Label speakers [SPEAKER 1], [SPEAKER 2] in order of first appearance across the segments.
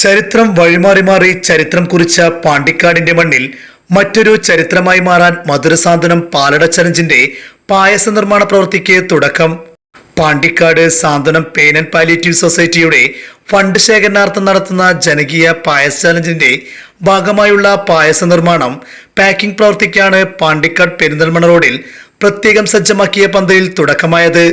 [SPEAKER 1] ചരിത്രം വഴിമാറി മാറി ചരിത്രം കുറിച്ച പാണ്ടിക്കാടിന്റെ മണ്ണിൽ മറ്റൊരു ചരിത്രമായി മാറാൻ മധുരസാന്ത്വനം പാലട ചലഞ്ചിന്റെ പായസ നിർമ്മാണ പ്രവൃത്തിക്ക് തുടക്കം. Pandikkad Santhwanam pain and palliative സൊസൈറ്റിയുടെ ഫണ്ട് ശേഖരണാർത്ഥം നടത്തുന്ന ജനകീയ പായസ ചലഞ്ചിന്റെ ഭാഗമായുള്ള പായസ നിർമ്മാണം പാക്കിംഗ് പ്രവൃത്തിക്കാണ് പാണ്ടിക്കാട് പെരിന്തൽമണ്ണ റോഡിൽ പ്രത്യേകം സജ്ജമാക്കിയ പന്തലിൽ തുടക്കമായത്.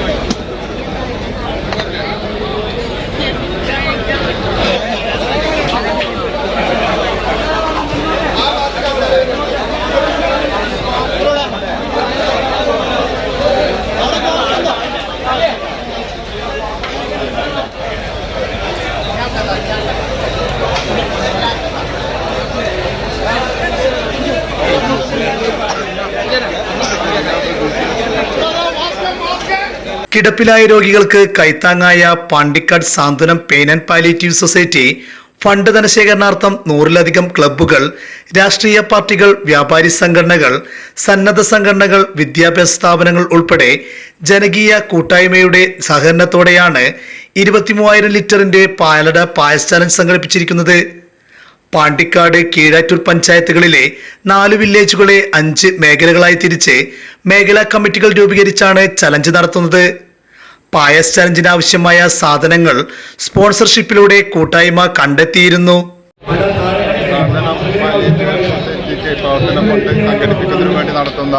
[SPEAKER 1] Thank you. കിടപ്പിലായ രോഗികൾക്ക് കൈത്താങ്ങായ Pandikkad Santhwanam pain and palliative society fund ധനശേഖരണാർത്ഥം നൂറിലധികം ക്ലബ്ബുകൾ രാഷ്ട്രീയ പാർട്ടികൾ വ്യാപാരി സംഘടനകൾ സന്നദ്ധ സംഘടനകൾ വിദ്യാഭ്യാസ സ്ഥാപനങ്ങൾ ഉൾപ്പെടെ ജനകീയ കൂട്ടായ്മയുടെ സഹകരണത്തോടെയാണ് ഇരുപത്തിമൂവായിരം ലിറ്ററിന്റെ പാലട പായസ് ചലഞ്ച് സംഘടിപ്പിച്ചിരിക്കുന്നത്. പാണ്ടിക്കാട് കീഴാറ്റൂർ പഞ്ചായത്തുകളിലെ നാല് വില്ലേജുകളെ അഞ്ച് മേഖലകളായി തിരിച്ച് മേഖലാ കമ്മിറ്റികൾ രൂപീകരിച്ചാണ് ചലഞ്ച് നടത്തുന്നത്. പായസ് ചലഞ്ചിന് ആവശ്യമായ സാധനങ്ങൾ സ്പോൺസർഷിപ്പിലൂടെ കൂട്ടായ്മ കണ്ടെത്തിയിരുന്നു.
[SPEAKER 2] സംഘടിപ്പിക്കുന്നതിന് വേണ്ടി നടത്തുന്ന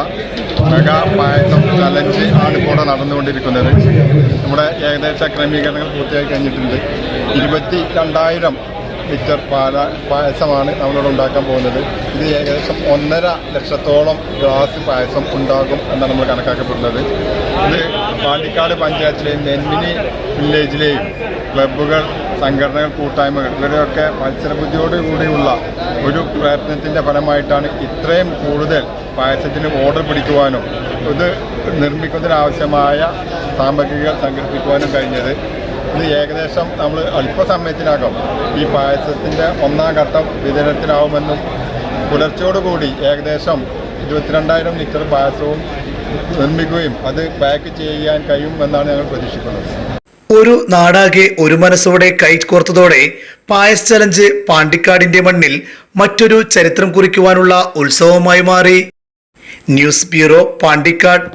[SPEAKER 2] മെഗാ പായസം ചലഞ്ച് ആണ് ഇപ്പോൾ നടന്നുകൊണ്ടിരിക്കുന്നത്. നമ്മുടെ ഏകദേശ ക്രമീകരണങ്ങൾ പൂർത്തിയായി കഴിഞ്ഞിട്ടുണ്ട്. ഇരുപത്തി രണ്ടായിരം ലിറ്റർ പാല പായസമാണ് നമ്മളിവിടെ ഉണ്ടാക്കാൻ പോകുന്നത്. ഇത് ഏകദേശം ഒന്നര ലക്ഷത്തോളം ഗ്ലാസ് പായസം ഉണ്ടാകും എന്നാണ് നമ്മൾ കണക്കാക്കപ്പെടുന്നത്. ഇത് പാണ്ടിക്കാട് പഞ്ചായത്തിലെയും നെന്മിനി വില്ലേജിലെയും ക്ലബ്ബുകൾ സംഘടനകൾ കൂട്ടായ്മകൾ ഇവരെയൊക്കെ മത്സരബുദ്ധിയോട് കൂടിയുള്ള ഒരു പ്രയത്നത്തിന്റെ ഫലമായിട്ടാണ് ഇത്രയും കൂടുതൽ പായസത്തിന് ഓർഡർ പിടിക്കുവാനും ഇത് നിർമ്മിക്കുന്നതിനാവശ്യമായ സാമഗ്രികൾ സംഘടിപ്പിക്കുവാനും കഴിഞ്ഞത്. ഇത് ഏകദേശം നമ്മൾ അല്പസമയത്തിനകം ഈ പായസത്തിന്റെ ഒന്നാം ഘട്ടം വിതരണത്തിനാവുമെന്നും പുലർച്ചയോടുകൂടി ഏകദേശം ഇരുപത്തിരണ്ടായിരം ലിറ്റർ പായസവും നിർമ്മിക്കുകയും അത് പാക്ക് ചെയ്യാൻ കഴിയുമെന്നാണ് ഞങ്ങൾ പ്രതീക്ഷിക്കുന്നത്.
[SPEAKER 1] ഒരു നാടാകെ ഒരു മനസ്സോടെ കൈകോർത്തതോടെ പായസ് ചലഞ്ച് പാണ്ടിക്കാടിന്റെ മണ്ണിൽ മറ്റൊരു ചരിത്രം കുറിക്കുവാനുള്ള ഉത്സവമായി മാറി. News bureau Pandikkad.